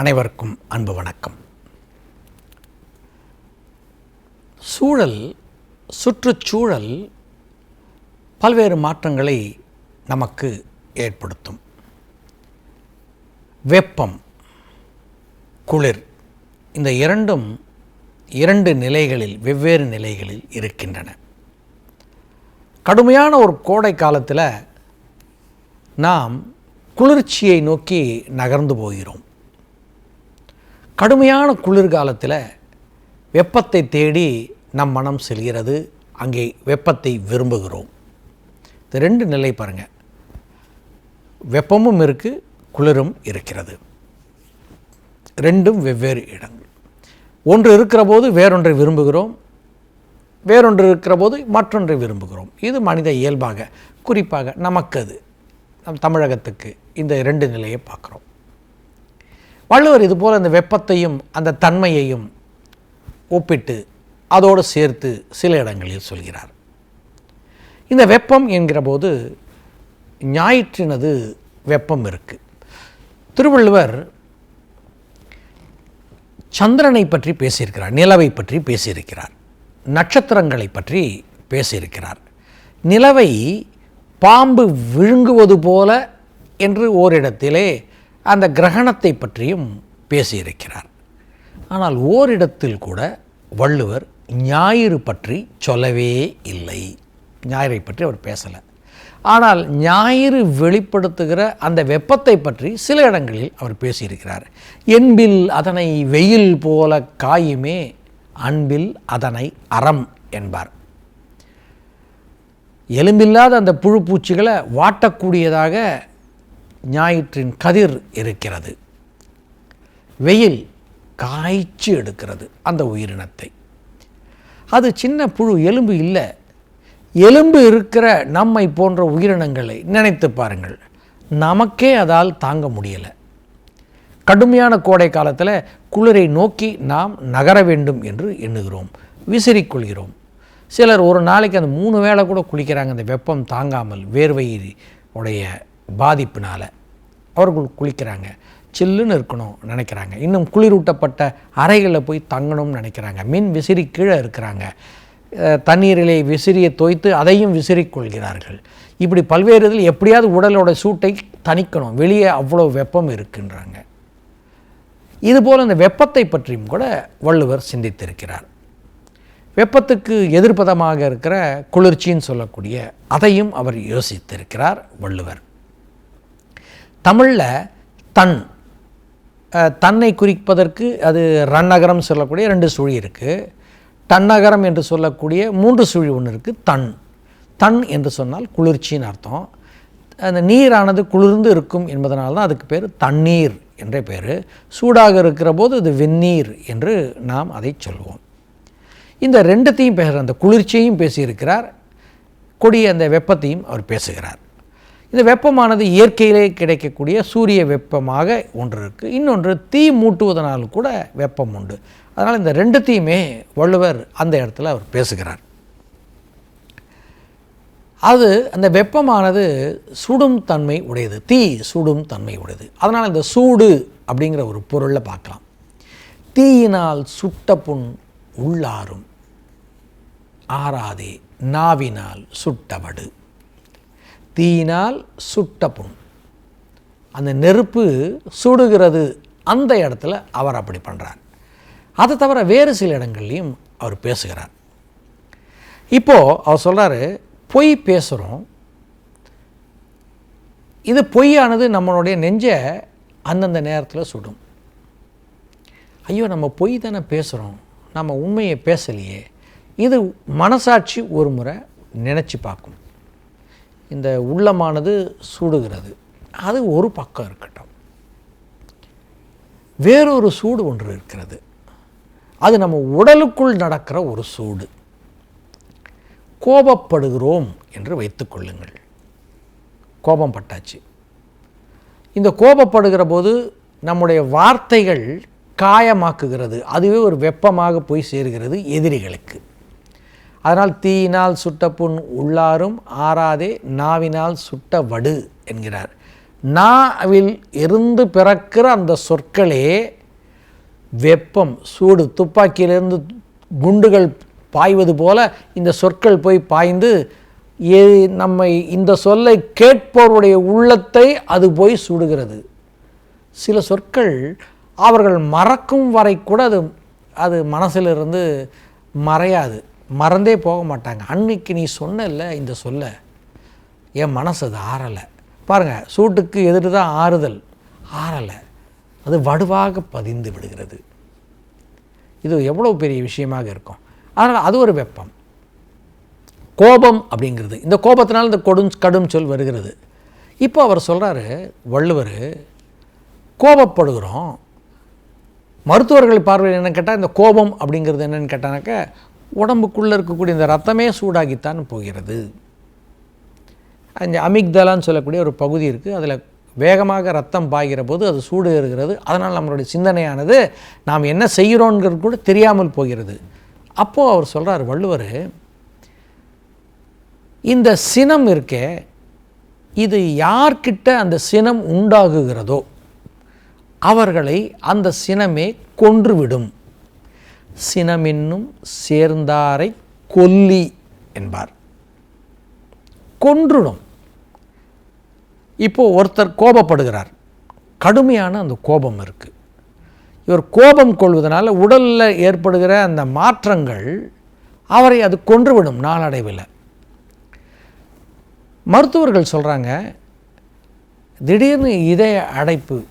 அனைவருக்கும் அன்பு வணக்கம். சூழல் சுற்றுச்சூழல் பல்வேறு மாற்றங்களை நமக்கு ஏற்படுத்தும். வெப்பம் குளிர் இந்த இரண்டும் இரண்டு நிலைகளில் வெவ்வேறு நிலைகளில் இருக்கின்றன. கடுமையான ஒரு கோடை காலத்தில் நாம் குளிர்ச்சியை நோக்கி நகர்ந்து போகிறோம். கடுமையான குளிர்காலத்தில் வெப்பத்தை தேடி நம் மனம் செல்கிறது. அங்கே வெப்பத்தை விரும்புகிறோம். இந்த ரெண்டு நிலை பாருங்கள் வெப்பமும் இருக்குது குளிரும் இருக்கிறது. ரெண்டும் வெவ்வேறு இடங்கள். ஒன்று இருக்கிற போது வேறொன்றை விரும்புகிறோம். வேறொன்று இருக்கிற போது மற்றொன்றை விரும்புகிறோம். இது மனித இயல்பாக குறிப்பாக நமக்கு அது நம் தமிழகத்துக்கு இந்த இரண்டு நிலையை பார்க்குறோம். வள்ளுவர் இதுபோல் அந்த வெப்பத்தையும் அந்த தன்மையையும் ஒப்பிட்டு அதோடு சேர்த்து சில இடங்களில் சொல்கிறார். இந்த வெப்பம் என்கிற போது ஞாயிற்றினது வெப்பம் இருக்குது திருவள்ளுவர் சந்திரனை பற்றி பேசியிருக்கிறார் நிலவை பற்றி பேசியிருக்கிறார் நட்சத்திரங்களை பற்றி பேசியிருக்கிறார். நிலவை பாம்பு விழுங்குவது போல என்று ஓரிடத்திலே அந்த கிரகணத்தை பற்றியும் பேசியிருக்கிறார். ஆனால் ஓரிடத்தில் கூட வள்ளுவர் ஞாயிறு பற்றி சொல்லவே இல்லை. ஞாயிறை பற்றி அவர் பேசலை. ஆனால் ஞாயிறு வெளிப்படுத்துகிற அந்த வெப்பத்தை பற்றி சில இடங்களில் அவர் பேசியிருக்கிறார். என்பில் அதனை வெயில் போல காயுமே அன்பில் அதனை அறம் என்பார். எலும்பில்லாத அந்த புழு பூச்சிகளை வாட்டக்கூடியதாக ஞாயிற்றின் கதிர் இருக்கிறது. வெயில் காய்ச்சி எடுக்கிறது அந்த உயிரினத்தை. அது சின்ன புழு எலும்பு இல்லை. எலும்பு இருக்கிற நம்மை போன்ற உயிரினங்களை நினைத்து பாருங்கள். நமக்கே அதால் தாங்க முடியலை. கடுமையான கோடை காலத்தில் குளிரை நோக்கி நாம் நகர வேண்டும் என்று எண்ணுகிறோம். விசிறிக்கொள்கிறோம். சிலர் ஒரு நாளைக்கு அந்த மூணு வேளை கூட குளிக்கிறாங்க. அந்த வெப்பம் தாங்காமல் வேர்வை உடைய பாதிப்பினால். அவர்கள் குளிக்கிறாங்க. சில்லுன்னு இருக்கணும் நினைக்கிறாங்க. இன்னும் குளிரூட்டப்பட்ட அறைகளில் போய் தங்கணும்னு நினைக்கிறாங்க. மின் விசிறி கீழே இருக்கிறாங்க. தண்ணீரிலே விசிறியை தோய்த்து அதையும் விசிறிக்கொள்கிறார்கள் இப்படி பல்வேறு இதில் எப்படியாவது உடலோட சூட்டை தணிக்கணும். வெளியே அவ்வளோ வெப்பம் இருக்குன்றாங்க. இதுபோல் இந்த வெப்பத்தை பற்றியும் கூட வள்ளுவர் சிந்தித்திருக்கிறார். வெப்பத்துக்கு எதிர்ப்பதமாக இருக்கிற குளிர்ச்சின்னு சொல்லக்கூடிய அதையும் அவர் யோசித்திருக்கிறார் வள்ளுவர். தமிழில் தன் தன்னை குறிப்பதற்கு அது ரன்னகரம் சொல்லக்கூடிய ரெண்டு சுழி இருக்குது தன்னகரம் என்று சொல்லக்கூடிய மூன்று சுழி ஒன்று இருக்குது தன். தன் என்று சொன்னால் குளிர்ச்சின்னு அர்த்தம். அந்த நீரானது குளிர்ந்து இருக்கும் என்பதனால தான் அதுக்கு பேர் தண்ணீர் என்ற பேர். சூடாக இருக்கிற போது அது வெந்நீர் என்று நாம் அதை சொல்வோம். இந்த ரெண்டுத்தையும் பேசுகிற அந்த குளிர்ச்சியையும் பேசியிருக்கிறார். கொடிய அந்த வெப்பத்தையும் அவர் பேசுகிறார். இந்த வெப்பமானது இயற்கையிலே கிடைக்கக்கூடிய சூரிய வெப்பமாக ஒன்று இருக்குது இன்னொன்று தீ மூட்டுவதனால் கூட வெப்பம் உண்டு. அதனால் இந்த ரெண்டுத்தையுமே வள்ளுவர் அந்த இடத்துல அவர் பேசுகிறார். அது அந்த வெப்பமானது சுடும் தன்மை உடையது. தீ சுடும் தன்மை உடையது. அதனால் இந்த சூடு அப்படிங்கிற ஒரு பொருளில் பார்க்கலாம். தீயினால் சுட்ட புண் உள்ளாரும் ஆறாதே நாவினால் சுட்டவடு தீயினால் சுட்டப்படும். அந்த நெருப்பு சுடுகிறது அந்த இடத்துல அவர் அப்படி பண்ணுறார் அதை தவிர வேறு சில இடங்கள்லையும் அவர் பேசுகிறார். இப்போது அவர் சொல்கிறாரு பொய் பேசுகிறோம் இது பொய்யானது நம்மளுடைய நெஞ்சை அந்தந்த நேரத்தில் சுடும். ஐயோ நம்ம பொய் தானே பேசுகிறோம் நம்ம உண்மையை பேசலையே. இது மனசாட்சி ஒரு முறை நினச்சி பார்க்கும். இந்த உள்ளமானது சூடுகிறது. அது ஒரு பக்கம் இருக்கட்டும். வேறொரு சூடு ஒன்று இருக்கிறது. அது நம்ம உடலுக்குள் நடக்கிற ஒரு சூடு. கோபப்படுகிறோம் என்று வைத்துக்கொள்ளுங்கள் கோபம் பட்டாச்சு. இந்த கோபப்படுகிற போது நம்முடைய வார்த்தைகள் காயமாக்குகிறது. அதுவே ஒரு வெப்பமாக போய் சேர்கிறது எதிரிகளுக்கு. அதனால் தீயினால் சுட்ட புண் உள்ளாரும் ஆறாதே நாவினால் சுட்ட வடு என்கிறார். நாவில் இருந்து பிறக்கிற அந்த சொற்களே வெப்பம் சூடு துப்பாக்கியிலிருந்து குண்டுகள் பாய்வது போல இந்த சொற்கள் போய் பாய்ந்து ஏ- நம்மை இந்த சொல்லை கேட்பவருடைய உள்ளத்தை அது போய் சுடுகிறது. சில சொற்கள் அவர்கள் மறக்கும் வரை கூட அது அது மனசிலிருந்து மறையாது. மறந்தே போக மாட்டாங்க. அன்னைக்கு நீ சொன்னல இந்த சொல்ல. என் மனசு அது ஆறலை. பாருங்கள் சூட்டுக்கு எதிர் தான் ஆறுதல். ஆறலை. அது வடுவாக பதிந்து விடுகிறது. இது எவ்வளோ பெரிய விஷயமாக இருக்கும். அதனால் அது ஒரு வெப்பம். கோபம் அப்படிங்கிறது. இந்த கோபத்தினால் இந்த கொடும் கடும் சொல் வருகிறது. இப்போ அவர் சொல்கிறாரு வள்ளுவர் கோபப்படுகிறோம். மருத்துவர்கள் பார்வையில் என்னென்னு கேட்டால் இந்த கோபம் அப்படிங்கிறது என்னன்னு கேட்டானாக்கா உடம்புக்குள்ளே இருக்கக்கூடிய இந்த ரத்தமே சூடாகித்தான் போகிறது. அந்த அமிக்தலான்னு சொல்லக்கூடிய ஒரு பகுதி இருக்குது அதில் வேகமாக ரத்தம் பாய்கிற போது அது சூடு இருக்கிறது அதனால் நம்மளுடைய சிந்தனையானது நாம் என்ன செய்கிறோங்கிறது கூட தெரியாமல் போகிறது. அப்போது அவர் சொல்கிறார் வள்ளுவர் இந்த சினம் இருக்கே இது யார்கிட்ட அந்த சினம் உண்டாகுகிறதோ அவர்களை அந்த சினமே கொன்றுவிடும். சினமென்னும் சேர்ந்தாரை கொல்லி என்பார். கொன்றுடும். இப்போது ஒருத்தர் கோபப்படுகிறார். கடுமையான அந்த கோபம் இருக்குது இவர் கோபம் கொள்வதனால உடலில் ஏற்படுகிற அந்த மாற்றங்கள் அவரை அது கொன்றுவிடும் நாளடைவில். மருத்துவர்கள் சொல்கிறாங்க திடீர்னு இதய அடைப்பு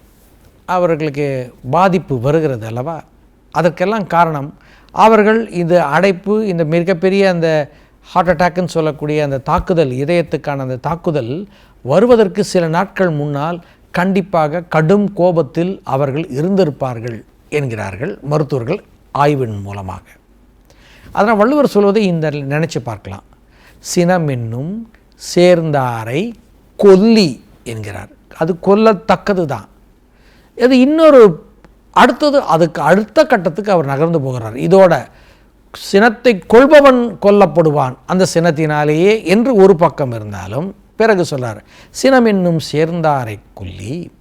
அவர்களுக்கு பாதிப்பு வருகிறது அல்லவா? அதற்கெல்லாம் காரணம் அவர்கள் இந்த அடைப்பு இந்த மிகப்பெரிய அந்த ஹார்ட் அட்டாக்குன்னு சொல்லக்கூடிய அந்த தாக்குதல் இதயத்துக்கான அந்த தாக்குதல் வருவதற்கு சில நாட்கள் முன்னால் கண்டிப்பாக கடும் கோபத்தில் அவர்கள் இருந்திருப்பார்கள் என்கிறார்கள் மருத்துவர்கள் ஆய்வின் மூலமாக. அதனால் வள்ளுவர் சொல்வதை இந்த நினச்சி பார்க்கலாம். சினம் என்னும் சேர்ந்தாரை கொல்லி என்கிறார். அது கொல்லத்தக்கது தான் அது இன்னொரு அடுத்தது அதுக்கு அடுத்த கட்டத்துக்கு அவர் நகர்ந்து போகிறார். இதோட சினத்தை கொள்பவன் கொல்லப்படுவான். அந்த சினத்தினாலேயே என்று ஒரு பக்கம் இருந்தாலும் பிறகு சொல்றார் சினம் என்னும் சேர்ந்தாரை கொல்லி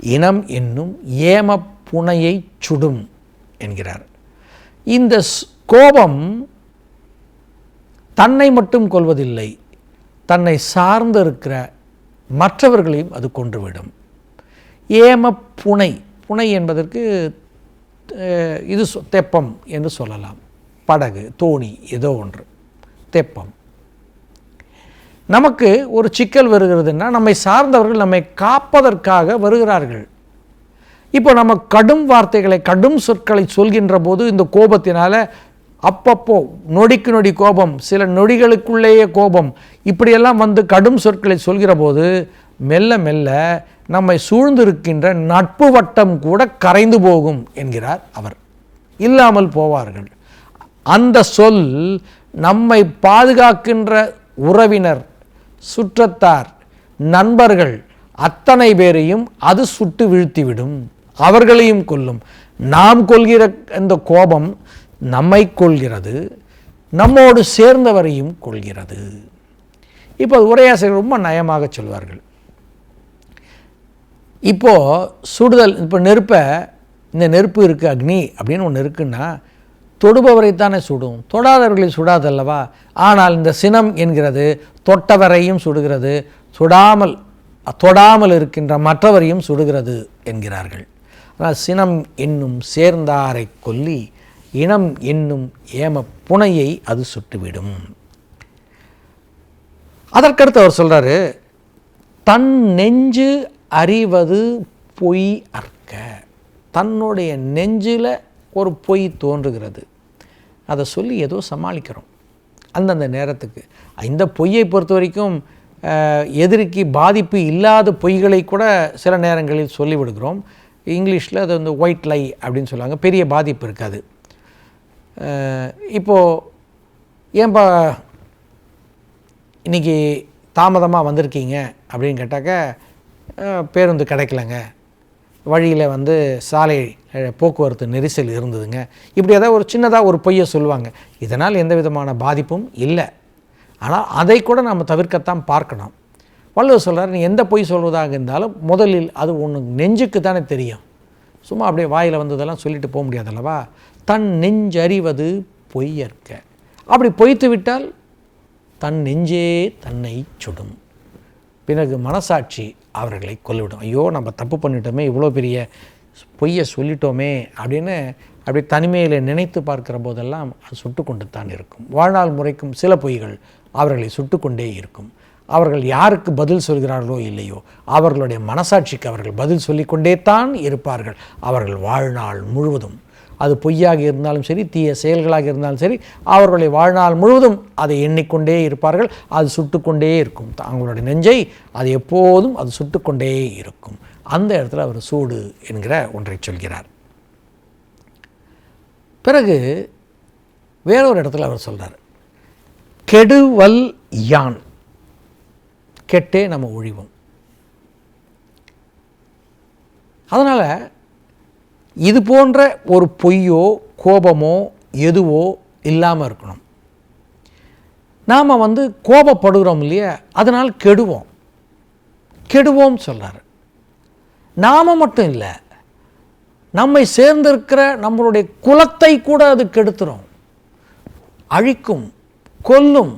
இனம் என்னும் ஏம புனையை சுடும் என்கிறார். இந்த ஸ்- கோபம் தன்னை மட்டும் கொள்வதில்லை தன்னை சார்ந்து இருக்கிற மற்றவர்களையும் அது கொன்றுவிடும். ஏம புனை புனை என்பதற்கு இது சொ- தெப்பம் என்று சொல்லலாம். படகு தோணி ஏதோ ஒன்று. தெப்பம். நமக்கு ஒரு சிக்கல் வருகிறதுன்னா நம்மை சார்ந்தவர்கள் நம்மை காப்பதற்காக வருகிறார்கள். இப்போ நம்ம கடும் வார்த்தைகளை கடும் சொற்களை சொல்கின்ற போது இந்த கோபத்தினால் அப்பப்போ நொடிக்கு நொடி கோபம் சில நொடிகளுக்குள்ளேயே கோபம் இப்படியெல்லாம் வந்து கடும் சொற்களை சொல்கிற போது மெல்ல மெல்ல நம்மை சூழ்ந்திருக்கின்ற நட்பு வட்டம் கூட கரைந்து போகும் என்கிறார் அவர். இல்லாமல் போவார்கள். அந்த சொல் நம்மை பாதுகாக்கின்ற உறவினர் சுற்றத்தார் நண்பர்கள் அத்தனை பேரையும் அது சுட்டு வீழ்த்திவிடும். அவர்களையும் கொல்லும். நாம் கொள்கிற இந்த கோபம் நம்மை கொள்கிறது நம்மோடு சேர்ந்தவரையும் கொள்கிறது இப்போ உரையாசிரியர் ரொம்ப நயமாக சொல்வார்கள். இப்போது சுடுதல் இப்போ நெருப்பை இந்த நெருப்பு இருக்குது அக்னி அப்படின்னு ஒன்று இருக்குன்னா தொடுபவரைத்தானே சுடும். தொடாதவர்களை சுடாதல்லவா? ஆனால் இந்த சினம் என்கிறது தொட்டவரையும் சுடுகிறது சுடாமல் தொடாமல் இருக்கின்ற மற்றவரையும் சுடுகிறது என்கிறார்கள். ஆனால் சினம் என்னும் சேர்ந்தாரை கொல்லி இனம் என்னும் ஏம புனையை அது சுட்டுவிடும். அதற்கடுத்து அவர் சொல்கிறாரு தன் நெஞ்சு அறிவது பொய் அற்க. தன்னுடைய நெஞ்சில் ஒரு பொய் தோன்றுகிறது. அதை சொல்லி ஏதோ சமாளிக்கிறோம். அந்தந்த நேரத்துக்கு. இந்த பொய்யை பொறுத்த வரைக்கும் எதிரிக்கு பாதிப்பு இல்லாத பொய்களை கூட சில நேரங்களில் சொல்லிவிடுகிறோம். இங்கிலீஷில் அது வந்து ஒயிட் லை அப்படின்னு சொல்லுவாங்க. பெரிய பாதிப்பு இருக்காது. இப்போது ஏன்பா இன்றைக்கி தாமதமாக வந்திருக்கீங்க அப்படின்னு கேட்டாக்க பேருந்து கிடைக்கலங்க. வழியில் வந்து சாலை போக்குவரத்து நெரிசல் இருந்ததுங்க. இப்படி ஏதாவது ஒரு சின்னதாக ஒரு பொய்யை சொல்லுவாங்க. இதனால் எந்த விதமான பாதிப்பும் இல்லை. ஆனால் அதை கூட நம்ம தவிர்க்கத்தான் பார்க்கணும். வள்ளுவர் சொல்கிறார் நீ எந்த பொய் சொல்வதாக இருந்தாலும் முதலில் அது ஒன்று நெஞ்சுக்கு தானே தெரியும். சும்மா அப்படியே வாயில் வந்ததெல்லாம் சொல்லிட்டு போக முடியாதல்லவா தன் நெஞ்சறிவது பொய்யற்க. அப்படி பொய்த்து விட்டால் தன் நெஞ்சே தன்னை சுடும். பிறகு மனசாட்சி அவர்களை கொல்லிவிடும் ஐயோ நம்ம தப்பு பண்ணிட்டோமே இவ்வளோ பெரிய பொய்யை சொல்லிட்டோமே அப்படின்னு அப்படி தனிமையில் நினைத்து பார்க்கிற போதெல்லாம் அது சுட்டு கொண்டு தான் இருக்கும். வாழ்நாள் முறைக்கும் சில பொய்கள் அவர்களை சுட்டு கொண்டே இருக்கும். அவர்கள் யாருக்கு பதில் சொல்கிறார்களோ இல்லையோ அவர்களுடைய மனசாட்சிக்கு அவர்கள் பதில் சொல்லிக்கொண்டே தான் இருப்பார்கள். அவர்கள் வாழ்நாள் முழுவதும் அது பொய்யாக இருந்தாலும் சரி தீய செயல்களாக இருந்தாலும் சரி அவர்களுடைய வாழ்நாள் முழுவதும் அதை எண்ணிக்கொண்டே இருப்பார்கள். அது சுட்டுக்கொண்டே இருக்கும். தங்களுடைய நெஞ்சை அது எப்போதும் அது சுட்டுக்கொண்டே இருக்கும். அந்த இடத்துல அவர் சூடு என்கிற ஒன்றை சொல்கிறார். பிறகு வேறொரு இடத்துல அவர் சொல்கிறார் கெடுவல் யான்? கெட்டே நம்ம ஒழிவோம். அதனால் இது போன்ற ஒரு பொய்யோ கோபமோ எதுவோ இல்லாமல் இருக்கணும். நாம் வந்து கோபப்படுகிறோம் இல்லையா? அதனால் கெடுவோம். கெடுவோம் சொல்கிறார் நாம மட்டும் இல்லை நம்மை சேர்ந்திருக்கிற நம்மளுடைய குலத்தை கூட அது கெடுத்துரும். அழிக்கும் கொல்லும்.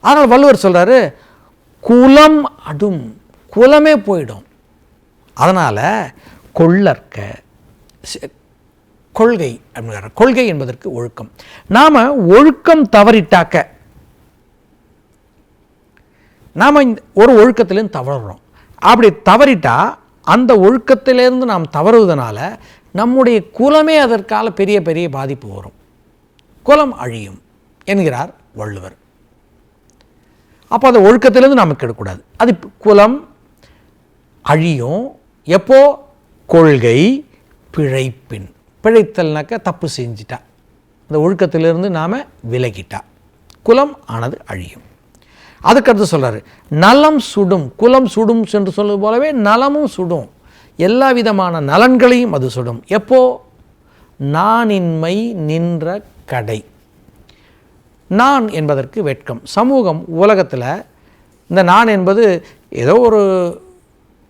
ஆனால் வள்ளுவர் சொல்கிறாரு குலம் அடும் குலமே போயிடும். அதனால் கொள்ளற்க கொள்கை அப்படிங்கிற கொள்கை என்பதற்கு ஒழுக்கம். நாம் ஒழுக்கம் தவறிட்டாக்க நாம் ஒரு ஒழுக்கத்திலேருந்து தவறுறோம். அப்படி தவறிட்டால் அந்த ஒழுக்கத்திலேருந்து நாம் தவறுவதனால நம்முடைய குலமே அதற்கால பெரிய பெரிய பாதிப்பு வரும். குலம் அழியும் என்கிறார் வள்ளுவர். அப்போ அந்த ஒழுக்கத்திலேருந்து நாம் கெடக்கூடாது. அது குலம் அழியும் எப்போ? கொள்கை பிழைப்பின். பிழைத்தல்னாக்க தப்பு செஞ்சிட்டா. அந்த ஒழுக்கத்திலிருந்து நாம் விலகிட்டா. குலம் ஆனது அழியும். அதுக்கடுத்து சொல்கிறாரு நலம் சுடும். குலம் சுடும் என்று சொல்வது போலவே நலமும் சுடும். எல்லா விதமான நலன்களையும் அது சுடும். எப்போ? நானின்மை நின்ற கடை. நான் என்பதற்கு வெட்கம். சமூகம் உலகத்தில் இந்த நான் என்பது ஏதோ ஒரு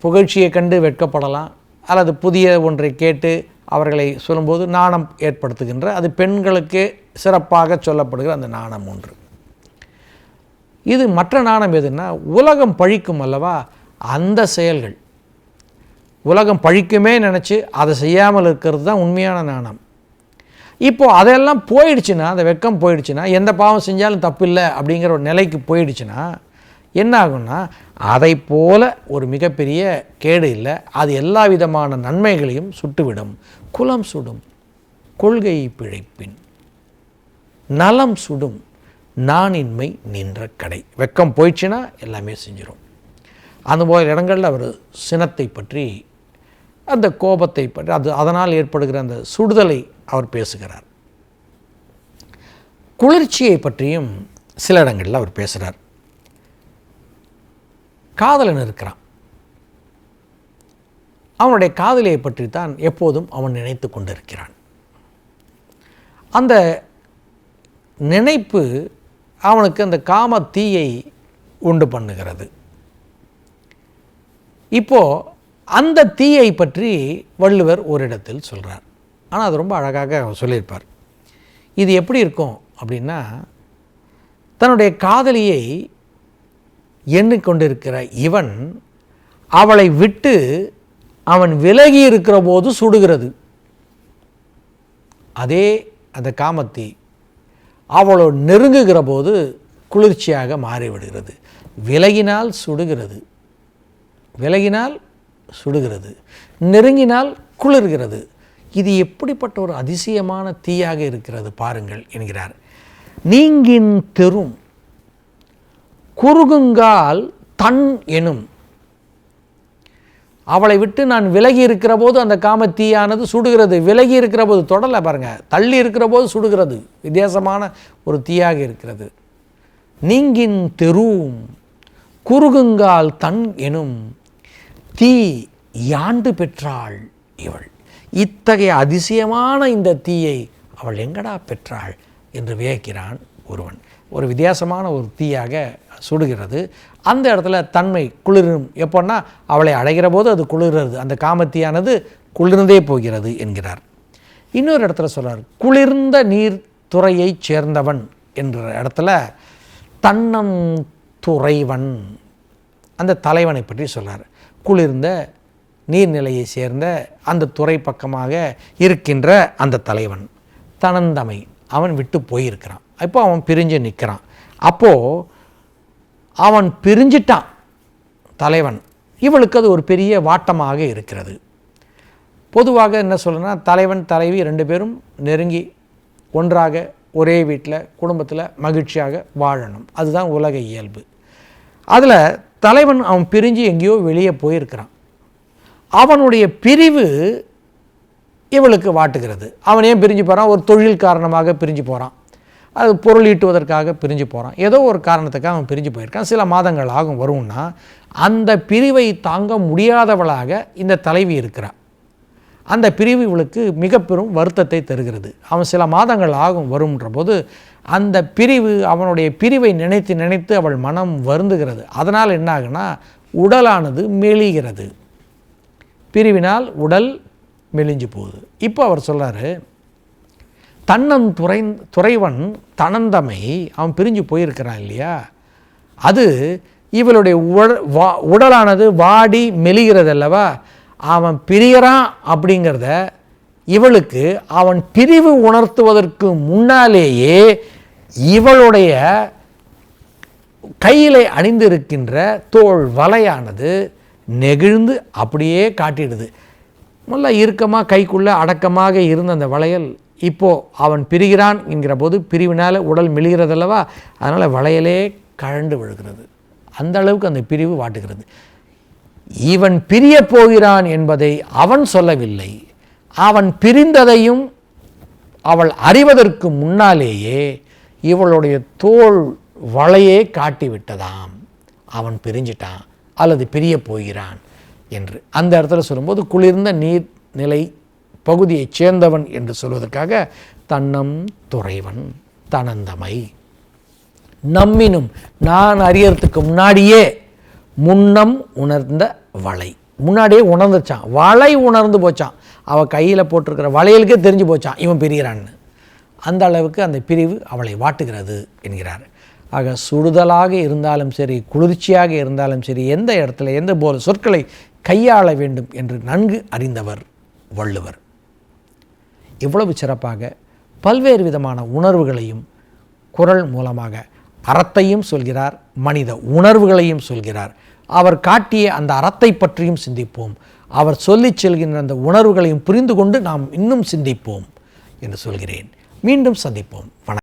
புகழ்ச்சியை கண்டு வெட்கப்படலாம். அல்லது புதிய ஒன்றை கேட்டு அவர்களை சொல்லும்போது நாணம் ஏற்படுத்துகின்ற அது பெண்களுக்கு சிறப்பாக சொல்லப்படுகிற அந்த நாணம் ஒன்று. இது மற்ற நாணம் எதுன்னா உலகம் பழிக்கும் அல்லவா அந்த செயல்கள். உலகம் பழிக்குமே நினச்சி அதை செய்யாமல் இருக்கிறது தான் உண்மையான நாணம். இப்போ அதெல்லாம் போயிடுச்சுன்னா அந்த வெக்கம் போயிடுச்சுன்னா எந்த பாவம் செஞ்சாலும் தப்பில்லை அப்படிங்கிற ஒரு நிலைக்கு போயிடுச்சுன்னா என்ன ஆகும்னா அதை போல ஒரு மிகப்பெரிய கேடு இல்லை. அது எல்லா விதமான நன்மைகளையும் சுட்டுவிடும். குலம் சுடும். கொள்கை பிழைப்பின். நலம் சுடும். நானின்மை நின்ற கடை. வெக்கம் போயிடுச்சுன்னா எல்லாமே செஞ்சிடும் அந்த போல இடங்களில் அவர் சினத்தை பற்றி அந்த கோபத்தை பற்றி அது அதனால் ஏற்படுகிற அந்த சுடுதலை அவர் பேசுகிறார். குளிர்ச்சியை பற்றியும் சில இடங்களில் அவர் பேசுகிறார் காதலன் இருக்கிறான் அவனுடைய காதலியை பற்றி தான் எப்போதும் அவன் நினைத்து கொண்டிருக்கிறான். அந்த நினைப்பு அவனுக்கு அந்த காம தீயை உண்டு பண்ணுகிறது. இப்போ அந்த தீயை பற்றி வள்ளுவர் ஒரு இடத்தில் சொல்கிறார் ஆனால் அது ரொம்ப அழகாக அவர் சொல்லியிருப்பார். இது எப்படி இருக்கும் அப்படின்னா தன்னுடைய காதலியை எண்ணிக்கொண்டிருக்கிற இவன் அவளை விட்டு அவன் விலகி இருக்கிற போது சுடுகிறது. அதே அந்த காமத்தி அவளோ நெருங்குகிற போது குளிர்ச்சியாக மாறிவிடுகிறது. விலகினால் சுடுகிறது. விலகினால் சுடுகிறது. நெருங்கினால் குளிர்கிறது. இது எப்படிப்பட்ட ஒரு அதிசயமான தீயாக இருக்கிறது பாருங்கள் என்கிறார். நீங்கின் தெரும் குறுகுங்கால் தன் எனும். அவளை விட்டு நான் விலகி இருக்கிற போது அந்த காம தீயானது சுடுகிறது. விலகி இருக்கிற போது தொடலை பாருங்க. தள்ளி இருக்கிற போது சுடுகிறது. வித்தியாசமான ஒரு தீயாக இருக்கிறது. நீங்கின் தெரும் குறுகுங்கால் தன் எனும். தீ யாண்டு பெற்றாள் இவள். இத்தகைய அதிசயமான இந்த தீயை அவள் எங்கடா பெற்றாள் என்று வியக்கிறான் ஒருவன். ஒரு வித்தியாசமான ஒரு தீயாக சுடுகிறது. அந்த இடத்துல தன்மை குளிரும். எப்போன்னா அவளை அடைகிற போது அது குளிர்றது. அந்த காமத்தியானது குளிர்ந்தே போகிறது என்கிறார். இன்னொரு இடத்துல சொல்கிறார் குளிர்ந்த நீர் துறையைச் சேர்ந்தவன் என்ற இடத்துல தன்னம் துறைவன். அந்த தலைவனை பற்றி சொல்றார். குளிர்ந்த நீர்நிலையை சேர்ந்த அந்த துறை பக்கமாக இருக்கின்ற அந்த தலைவன். தனந்தமை. அவன் விட்டு போயிருக்கிறான். இப்போ அவன் பிரிஞ்சு நிற்கிறான். அப்போது அவன் பிரிஞ்சிட்டான் தலைவன். இவளுக்கு அது ஒரு பெரிய வாட்டமாக இருக்கிறது. பொதுவாக என்ன சொல்லணும்னா தலைவன் தலைவி ரெண்டு பேரும் நெருங்கி ஒன்றாக ஒரே வீட்டில் குடும்பத்தில் மகிழ்ச்சியாக வாழணும். அதுதான் உலக இயல்பு. அதில் தலைவன் அவன் பிரிஞ்சு எங்கேயோ வெளியே போயிருக்கிறான். அவனுடைய பிரிவு இவளுக்கு வாட்டுகிறது. அவன் ஏன் பிரிஞ்சு போகிறான் ஒரு தொழில் காரணமாக பிரிஞ்சு போகிறான் அது பொருள் ஈட்டுவதற்காக பிரிஞ்சு போகிறான் ஏதோ ஒரு காரணத்துக்காக அவன் பிரிஞ்சு போயிருக்கான். சில மாதங்கள் ஆகும் வரும்னா அந்த பிரிவை தாங்க முடியாதவளாக இந்த தலைவி இருக்கிறாள். அந்த பிரிவு இவளுக்கு மிக பெரும் வருத்தத்தை தருகிறது. அவன் சில மாதங்கள் ஆகும் வரும்ன்ற போது அந்த பிரிவு அவனுடைய பிரிவை நினைத்து நினைத்து அவள் மனம் வருந்துகிறது. அதனால் என்ன ஆகுனா உடலானது மெலிகிறது. பிரிவினால் உடல் மெலிஞ்சு போகுது. இப்போ அவர் சொல்கிறாரு தன்னன் துறை துறைவன் தனந்தமை அவன் பிரிஞ்சு போயிருக்கிறான் இல்லையா? அது இவளுடைய உட வா- உடலானது வாடி மெலிகிறது அல்லவா அவன் பிரியறான் அப்படிங்கிறத இவளுக்கு அவன் பிரிவு உணர்த்துவதற்கு முன்னாலேயே இவளுடைய கையிலே அணிந்திருக்கின்ற தோள் வலையானது நெகிழ்ந்து அப்படியே காட்டிடுது. நல்லா இறுக்கமாக கைக்குள்ளே அடக்கமாக இருந்த அந்த வளையல் இப்போது அவன் பிரிகிறான் என்கிற போது பிரிவினால் உடல் மெழுகிறதல்லவா அதனால் வளையலே கழண்டு விழுகிறது. அந்த அளவுக்கு அந்த பிரிவு வாட்டுகிறது. இவன் பிரிய போகிறான் என்பதை அவன் சொல்லவில்லை. அவன் பிரிந்ததையும் அவள் அறிவதற்கு முன்னாலேயே இவளுடைய தோல் வளையே காட்டிவிட்டதாம். அவன் பிரிஞ்சிட்டான். அல்லது பிரிய போகிறான் என்று. அந்த இடத்துல சொல்லும்போது குளிர்ந்த நீர் நிலை பகுதியைச் சேர்ந்தவன் என்று சொல்வதற்காக தன்னம் துறைவன் தனந்தமை. நம்மினும் நான் அறியறதுக்கு முன்னாடியே முன்னம் உணர்ந்த வலை. முன்னாடியே உணர்ந்துச்சான். வலை உணர்ந்து போச்சான். அவள் கையில் போட்டிருக்கிற வளையலுக்கே தெரிஞ்சு போச்சான். இவன் பிரிகிறான்னு. அந்த அளவுக்கு அந்த பிரிவு அவளை வாட்டுகிறது என்கிறார். ஆக சுடுதலாக இருந்தாலும் சரி குளிர்ச்சியாக இருந்தாலும் சரி எந்த இடத்துல எந்த போல சொற்களை கையாள வேண்டும் என்று நன்கு அறிந்தவர் வள்ளுவர். இவ்வளவு சிறப்பாக பல்வேறு விதமான உணர்வுகளையும் குரல் மூலமாக அறத்தையும் சொல்கிறார் மனித உணர்வுகளையும் சொல்கிறார். அவர் காட்டிய அந்த அறத்தை பற்றியும் சிந்திப்போம். அவர் சொல்லிச் செல்கின்ற அந்த உணர்வுகளையும் புரிந்து கொண்டு நாம் இன்னும் சிந்திப்போம் என்று சொல்கிறேன். மீண்டும் சந்திப்போம். வணக்கம்.